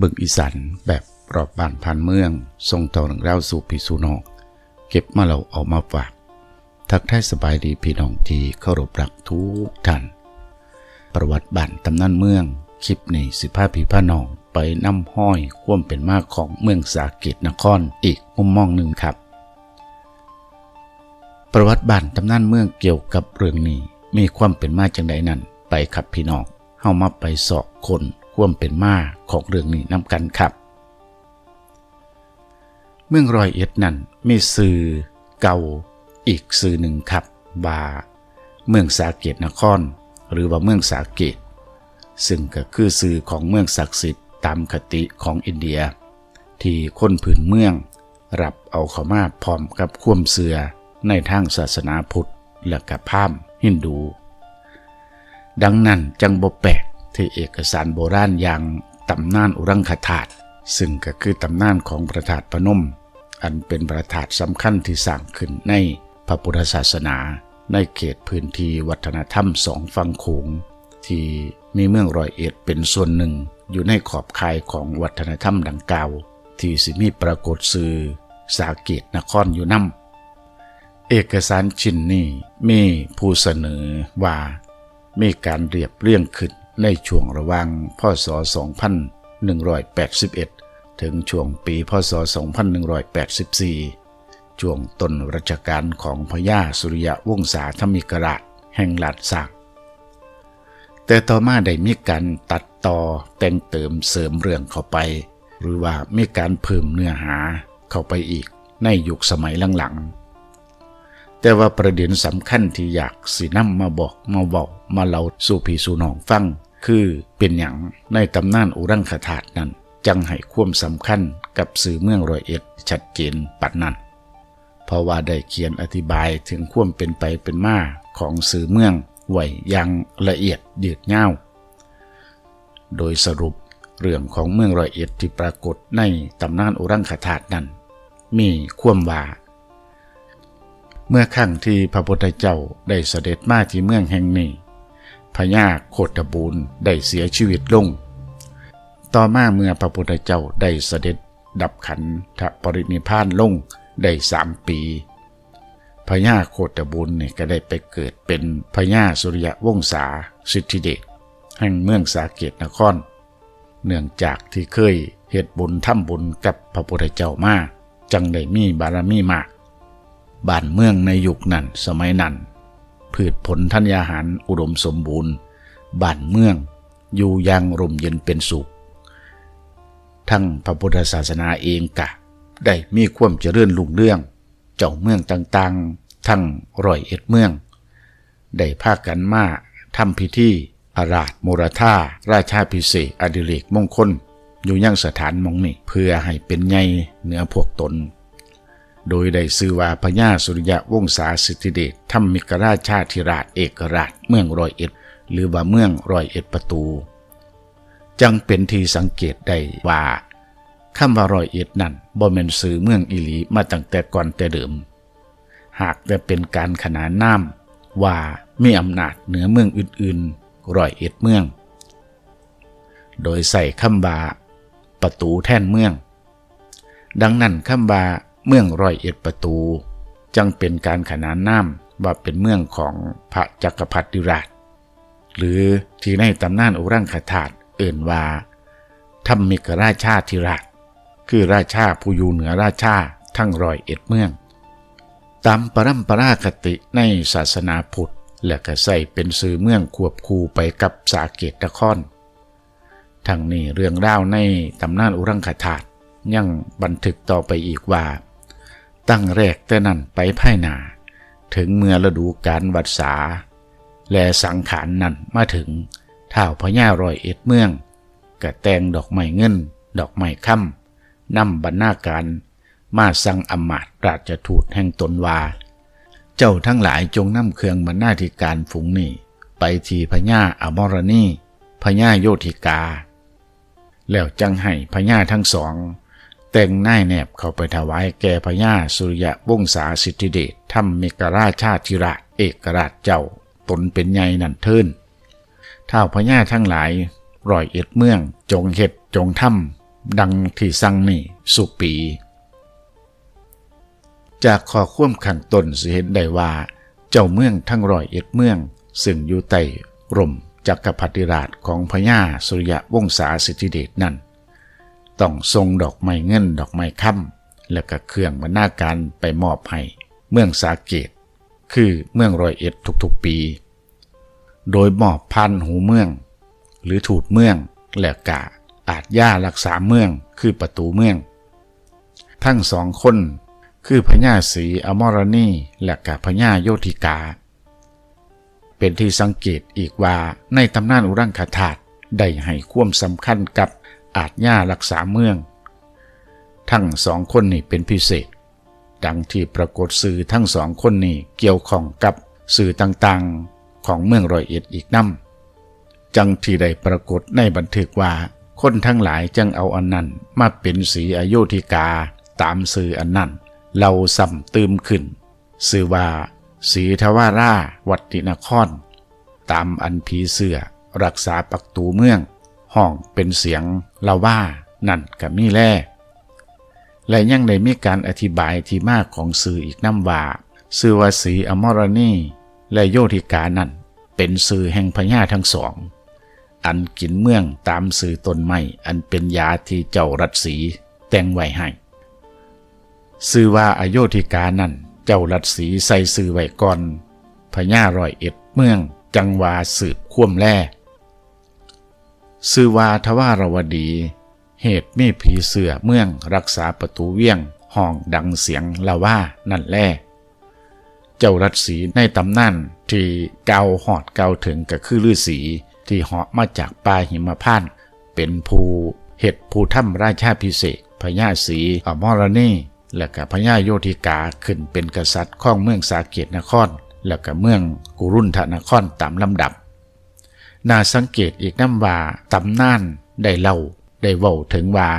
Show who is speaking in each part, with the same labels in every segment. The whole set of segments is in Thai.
Speaker 1: บึงอีสันแบบรอบบ้านผ่านเมืองส่งต่อเรื่องราสู่พี่สู่น้องเก็บมาเราเอามาฝากทักทายสบายดีพี่น้องที่เคารพรักทุกท่าน ประวัติบ้านตำนานเมือง คลิปนี้สิพาพี่พาน้องไปนำห้อยความเป็นมากของเมืองสาเกตนครอีกมุมมองหนึ่งครับ ประวัติบ้านตำนานเมืองเกี่ยวกับเรื่องนี้มีความเป็นมาจังใดนั้นไปครับพี่น้องเฮามาไปสอบคน ความเป็นมาของเรื่องนี้นำกันครับ เมืองรอยเอ็ดนั้นมีสื่อเก่าอีกสื่อหนึ่งครับว่าเมืองสาเกตนคร หรือว่าเมืองสาเกต ซึ่งก็คือสื่อของเมืองศักดิ์สิทธิ์ตามคติของอินเดีย ที่คนผืนเมืองรับเอาเข้ามาพร้อมกับควมเสือในทางศาสนาพุทธและกับพามฮินดู ดังนั้นจังบ่แปลก ที่เอกสารโบราณอย่างตำนานอุรังคธาตุซึ่งก็คือตำนานของพระธาตพนม อันเป็นพระธาตสำคัญที่สร้างขึ้นในพระพุทธศาสนา ในเขตพื้นที่วัฒนธรรมสองฝั่งโขงที่มีเมืองรอยเอ็ดเป็นส่วนหนึ่ง อยู่ในขอบข่ายของวัฒนธรรมดังกล่าว ที่สิมีปรากฏสื่อสาเกตนครอยู่นำเอกสารชิ้นนี้มีผู้เสนอว่ามีการเรียบเรียงขึ้น ในช่วงระหว่างพศ 2181 ถึงช่วงปีพศ 2184 ช่วงต้นรัชกาลของพญาสุริยะวงศาธมิกราชแห่งหลาดสร้างแต่ต่อมาได้มีการตัดต่อแต่งเติมเสริมเรื่องเข้าไป หรือว่ามีการเพิ่มเนื้อหาเข้าไปอีกในยุคสมัยหลังๆ แต่ว่าประเด็นสำคัญที่อยากสินำมาบอกมาเว้ามาเล่าสู่พี่สู่น้องฟัง คือเป็นอย่างในตำนานอุรังคธาตุนั้น จังให้ความสำคัญกับสื่อเมืองรอยเอ็ดชัดเจนปัดนั้น เพราะว่าได้เขียนอธิบายถึงความเป็นไปเป็นมาของสื่อเมืองไหวอย่างละเอียดยืดยาโดยสรุปเรื่องของเมืองรอยเอ็ดที่ปรากฏในตำนานอุรังคธาตุนั้น มีความว่าเมื่อครั้งที่พระพุทธเจ้าได้เสด็จมาที่เมืองแห่งนี้ พญาโคตบูรณ์ได้เสียชีวิตลง ต่อมาเมื่อพระพุทธเจ้าได้เสด็จดับขันธปรินิพพานลงได้สามปีพญาโคตบูรณ์เนี่ยก็ได้ไปเกิดเป็นพญาสุริยวงศาสิทธิเดชแห่งเมืองสาเกตนคร เนื่องจากที่เคยเหตุบุญทำบุญกับพระพุทธเจ้ามา จังได้มีบารมีมาก บ้านเมืองในยุคนั้นสมัยนั้น พืชผลธัญญาหารอุดมสมบูรณ์ บ้านเมือง อยู่อยังร่มเย็นเป็นสุข ทั้งพระพุทธศาสนาเองกะ ได้มีความเจริญรุ่งเรื่อง เจ้าเมืองต่างๆ ทั้งร้อยเอ็ดเมือง ได้พากันมาทำพิธีอาราธโมรธาราชาพิเศษอดิเรกมงคลอยู่ยังสถานมองนี่เพื่อให้เป็นใหญ่เหนือพวกตน โดยได้ซื้อว่าพญาสุริยะวงศาสิทธิเดชทำมิกราชาธิราชเอกราชเมืองรอยเอ็ด หรือว่าเมืองรอยเอ็ดประตู จังเป็นที่สังเกตได้ว่าคำว่ารอยเอ็ดนั่นบ่แม่นซื้อเมืองอิลีมาตั้งแต่ก่อนแต่เดิม หากแต่เป็นการขนานนามว่ามีอำนาจเหนือเมืองอื่นๆรอยเอ็ดเมือง โดยใส่คำว่าประตูแท่นเมือง ดังนั้นคำว่า เมืองรอยเอ็ดประตู จังเป็นการขนานนามว่าเป็นเมืองของพระจักรพรรดิราช หรือที่ในตำนานอุรังคธาตเอื่นว่าธรรมิกราชาธิราช คือราชาผู้อยู่เหนือราชาทั้งรอยเอ็ดเมือง ตามปรัมปราคติในศาสนาพุทธและก็ใส่เป็นสื่อเมืองควบคู่ไปกับสาเกตนครทั้งนี้เรื่องราในตำนานอุรังคธาตยังบันทึกต่อไปอีกว่า ตั้งแรกแต่นั้นไปภายหนาถึงเมื่อฤดูการวัดษา และสังขารนนั้นมาถึงท้าวพญารอยเอ็ดเมืองกะแตงดอกไม้เงิน ดอกไม้ค่ำนำบรรณาการ มาสั่งอำมาตย์ราชทูตแห่งตนวา เจ้าทั้งหลายจงนำเครื่องบรรณาธิการฝูงนี้ไปทีพญาอมรณีพญาโยธิกา แล้วจังให้พญาทั้งสอง แต่งน่ายแนบเข้าไปถวายแก่พญาสุริยะวงศาสิทธิเดชทำมิกราชาธิราชเอกราชเจ้า ตนเป็นใหญ่นันเทินท้าวพญาทั้งหลายรอยเอ็ดเมือง จงเฮ็ดจงทำดังที่สั่งนี่สุปี จากขอควมขังตนสิเห็นได้ว่า เจ้าเมืองทั้งรอยเอ็ดเมือง ซึ่งอยู่ใต้ร่มจักรพรรดิราชของพญาสุริยะวงศาสิทธิเดชนั่น ต้องทรงดอกไม้เงินดอกไม้ค่ำและก็เครื่องบรรณาการไปมอบให้เมืองสาเกต คือเมืองรอยเอ็ดทุกๆปี โดยมอบพันหูเมือง หรือถูดเมืองและกะอาจย่ารักษาเมืองคือประตูเมือง ทั้งสองคนคือพญาศรีอมรณีและกะพญาโยธิกา เป็นที่สังเกตอีกว่าในตำนานอุรังคธาตุได้ให้ความสำคัญกับ อาจย่ารักษาเมือง ทั้งสองคนนี้เป็นพิเศษ ดังที่ปรากฏสื่อทั้งสองคนนี้เกี่ยวข้องกับสื่อต่างๆของเมืองรอยเอ็ดอีกน้ำจังที่ได้ปรากฏในบันทึกว่า คนทั้งหลายจังเอาอันนั้นมาเป็นสีอโยธิกาตามสื่ออันนั้นเราสัมตืมขึ้นสื่อว่าสีทวาราวัตินคร ตามอันผีเสือรักษาปักตูเมือง ห้องเป็นเสียง เล่าว่านั่นกับมีแล่และยังได้มีการอธิบายที่มากของสื่ออีกน้ำว่าสื่อวาสีอมรณีและโยธิกานั่นเป็นสื่อแห่งพญาทั้งสอง อันกินเมืองตามสื่อตนไม้อันเป็นยาที่เจ้ารัดสีแต่งไว้ให้สื่อว่าอโยธิกานั่นเจ้ารัดสีใส่สื่อไว้ก่อนพญารอยเอ็ดเมืองจังวาสืบคว่มแล่ สือวาทวารวดี เหตุมีผีเสือเมืองรักษาประตูเวียง ห้องดังเสียงละว่านั่นแล่เจ้ารัดสีในตำนานที่เกาหอดเกาถึงก็คือฤาษีที่เหาะมาจากป่าหิมพานเป็นภูเห็ดภูถ้ำราชาพิเศษพญาสีอมรณีและกับพญาโยธิกาขึ้นเป็นกษัตริย์ข้องเมืองสาเกตนคร และกับเมืองกุรุนทนครตามลำดับ น่าสังเกตอีกน้ำว่าตำนานได้เล่าได้เว้าถึงว่า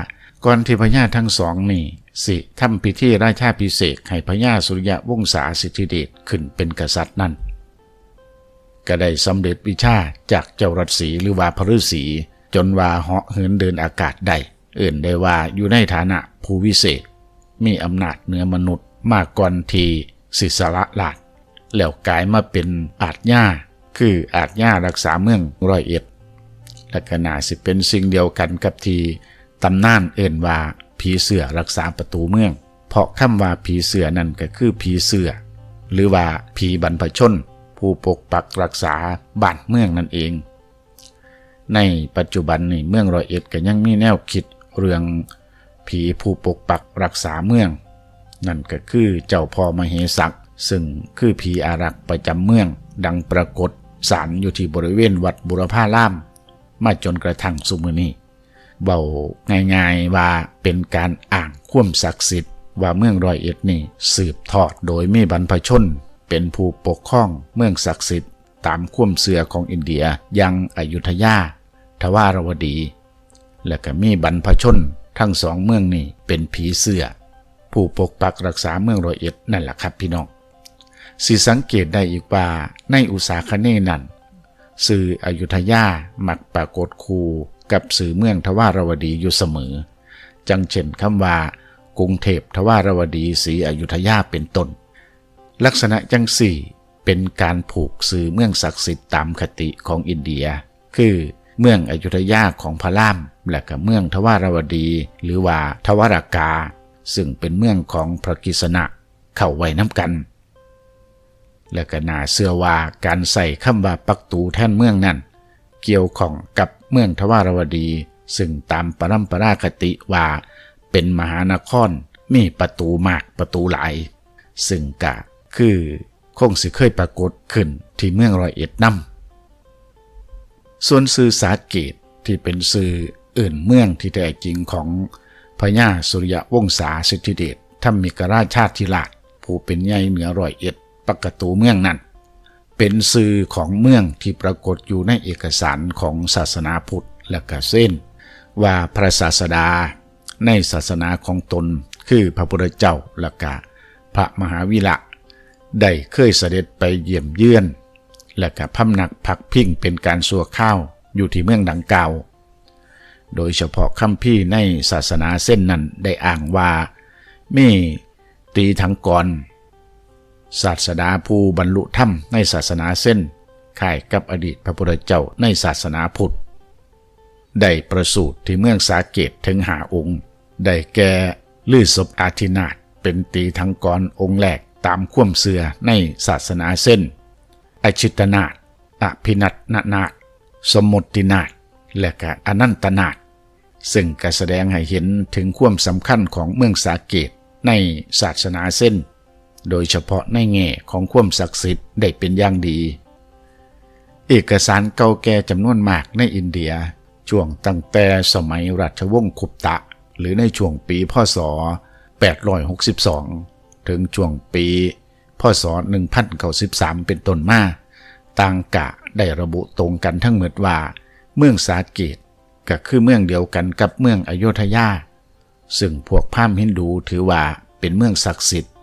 Speaker 1: ก่อนที่พญาทั้งสองนี่สิทำพิธีราชาพิเศษให้พญาสุริยะวงศาสิทธิเดชขึ้นเป็นกษัตริย์นั่น ก็ได้สำเร็จวิชาจากเจ้ารัศีหรือว่าพฤษีจนว่าเหาะเหินเดินอากาศได้เอื่นได้ว่าอยู่ในฐานะผู้วิเศษ มีอำนาจเหนือมนุษย์มากก่อนทีศิสระลาดแล้วกลายมาเป็นอาจย่า คืออาจย่ารักษาเมืองร้อยเอ็ดและก็น่าสิเป็นสิ่งเดียวกันกับทีตำนานเอ่นว่าผีเสือรักษาประตูเมือง เพราะคำว่าผีเสือนั่นก็คือผีเสือ หรือว่าผีบรรพชน ผู้ปกปักรักษาบ้านเมืองนั่นเอง ในปัจจุบันนี่เมืองร้อยเอ็ดก็ยังมีแนวคิดเรื่องผีผู้ปกปักรักษาเมือง นั่นก็คือเจ้าพ่อมเหสักซึ่งคือผีอารักษ์ประจำเมืองดังปรากฏ สารอยู่ที่บริเวณวัดบุรพาล่าม มาจนกระทั่งสุมือนี้เบาง่ายๆว่าเป็นการอ่างคว่มศักดิ์สิทธิ์ว่าเมืองรอยเอ็ดนี่สืบทอดโดยมีบรรพชน เป็นผู้ปกครองเมืองศักดิ์สิทธิ์ตามคว่มเสือของอินเดียยังอยุธยาทวารวดี และก็มีบรรพชนทั้งสองเมืองนี้เป็นผีเสือผู้ปกปักรักษาเมืองรอยเอ็ดนั่นแหละครับพี่น้อง สิสังเกตได้อีกว่าในอุตสาคเนนั้นสื่ออยุธยามักปรากฏคูกับสื่อเมืองทวารวดีอยู่เสมอ จังเช่นคำว่ากรุงเทพทวารวดีศรีอยุธยาเป็นต้น ลักษณะจังสี่เป็นการผูกสื่อเมืองศักดิ์สิทธิ์ตามคติของอินเดีย คือเมืองอยุธยาของพระล่ามและก็เมืองทวารวดี หรือว่าทวารากา ซึ่งเป็นเมืองของพระกิษณะเข้าไว้น้ำกัน และก็น่าเสื่อว่าการใส่คำว่าปักตูแท่นเมืองนั้น เกี่ยวข้องกับเมืองทวารวดี ซึ่งตามปรัมปราคติว่า เป็นมหานครมีประตูมากประตูหลาย ซึ่งกะคือคงสิเคยปรากฏขึ้นที่เมืองรอยเอ็ดนำส่วนสื่อสาเกตที่เป็นสื่ออื่นเมืองที่แท้จริงของพญาสุริยวงศาสิทธิเดชธรรมิกราชาติราชผู้เป็นใหญ่เหนือรอยเอ็ด ปกตูเมืองนั้น เป็นสื่อของเมืองที่ปรากฏอยู่ในเอกสารของศาสนาพุทธและกะเส้น ว่าพระศาสดาในศาสนาของตนคือพระพุทธเจ้าและกะพระมหาวิละได้เคยเสด็จไปเยี่ยมเยือน และกะพำนักพักพิงเป็นการสัวข้าวอยู่ที่เมืองดังกล่าว โดยเฉพาะคัมภีร์ในศาสนาเส้นนั้นได้อ้างว่า มีตีทังกร ศาสดาผู้บรรลุธรรมในศาสนาเส้นข่ายกับอดีตพระพุทธเจ้าในศาสนาพุทธ ได้ประสูติที่เมืองสาเกตถึงหาองค์ ได้แก่ลือศพอาทินาถเป็นตีทังกรองค์แรกตามข่วมเสือในศาสนาเส้น อชิตนาถอภินัตนานาถสมมตินาถและก็อนันตนาถซึ่งก็แสดงให้เห็นถึงความสำคัญของเมืองสาเกตในศาสนาเส้น โดยเฉพาะในแง่ของความศักดิ์สิทธิ์ได้เป็นอย่างดี เอกสารเก่าแก่จำนวนมากในอินเดียช่วงตั้งแต่สมัยราชวงศ์คุปตะ หรือในช่วงปีพศ 862 ถึงช่วงปี พศ 1093 เป็นต้นมาต่างกะได้ระบุตรงกันทั้งหมดว่า เมืองสาเกตก็คือเมืองเดียวกันกับเมืองอโยธยา ซึ่งพวกพราหมณ์ฮินดูถือว่าเป็นเมืองศักดิ์สิทธิ์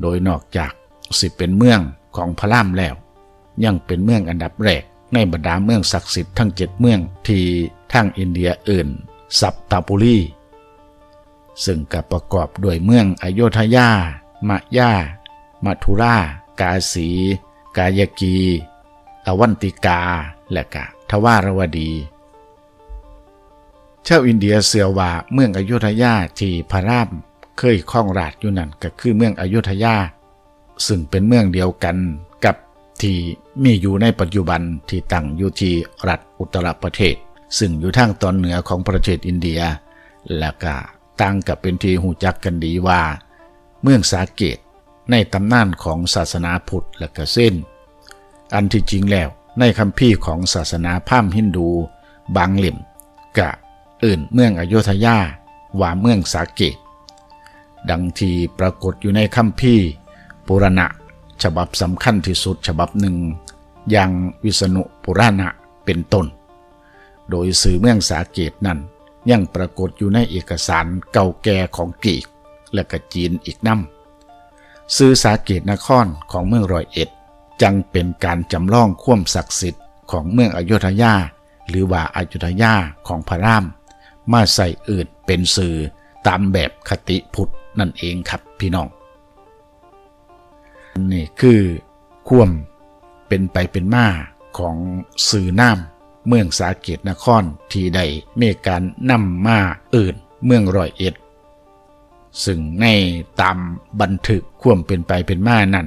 Speaker 1: โดยนอกจากสิเป็นเมืองของพระรามแล้ว ยังเป็นเมืองอันดับแรกในบรรดาเมืองศักดิ์สิทธิ์ทั้งเจ็ดเมืองที่ทางอินเดียอื่น สัปตาปุรีซึ่งกับประกอบด้วยเมืองอโยธยา มะยามัทุรากาสี กายกีอวันติกา และกะทวารวดี ชาวอินเดียเสือว่าเมืองอโยธยาที่พระราม เคยครองราชอยู่นั่นก็คือเมืองอโยธยา ซึ่งเป็นเมืองเดียวกันกับที่มีอยู่ในปัจจุบันที่ตั้งอยู่ที่รัฐอุตรประเทศ ซึ่งอยู่ทางตอนเหนือของประเทศอินเดีย และก็ตั้งกับเป็นที่หูจักกันดีว่า เมืองสาเกตในตำนานของศาสนาพุทธและก็เส้น อันที่จริงแล้วในคัมภีร์ของศาสนาพราหมณ์ฮินดู บางเล่มกะอื่นเมืองอโยธยาว่าเมืองสาเกต ดังที่ปรากฏอยู่ในคัมภีร์ปุรณะ ฉบับสำคัญที่สุดฉบับหนึ่ง อย่างวิษณุปุราณะเป็นต้น โดยสื่อเมืองสาเกตนั้นยังปรากฏอยู่ในเอกสารเก่าแก่ของกรีกและกจีนอีกน้ำสื่อสาเกตนครของเมืองรอยเอ็ด จังเป็นการจำลองความศักดิ์สิทธิ์ของเมืองอโยธยา หรือว่าอายุธยาของพระราม มาใส่อื่นเป็นสื่อตามแบบคติพุทธ นั่นเองครับพี่น้องนี่คือความเป็นไปเป็นมาของสื่อน้ำเมืองสาเกตนครที่ได้มีการนำมาอื่นเมืองรอยเอ็ด ซึ่งในตามบันทึกความเป็นไปเป็นมานั้น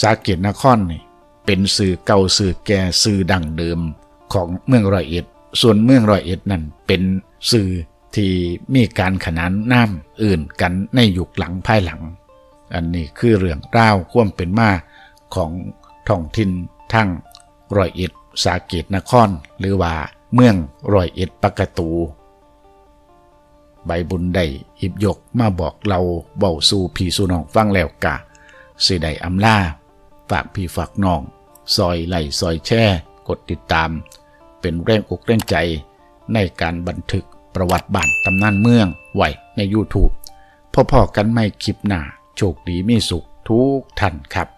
Speaker 1: สาเกตนครนี่เป็นสื่อเก่าสื่อแก่สื่อดั้งเดิมของเมืองรอยเอ็ด ส่วนเมืองรอยเอ็ดนั่นเป็นสื่อ ที่มีการขนานน้ำอื่นกันในยุคหลังภายหลัง อันนี้คือเรื่องราวความเป็นมาของท้องถิ่นทั้งรอยเอ็ดสาเกตนคร หรือว่าเมืองรอยเอ็ดปกตู ใบบุญได้หิบยกมาบอกเราเบาสู่พี่สู่น้องฟังแล้วกะสิได้อำลาฝากพี่ฝากน้อง ซอยไหลซอยแช่ กดติดตาม เป็นแรงอกแรงใจในการบันทึก ประวัติบ้านตำนานเมืองไว้ใน YouTube พ่อๆกันไม่คลิปหน้า โชคดีมีสุขทุกท่านครับ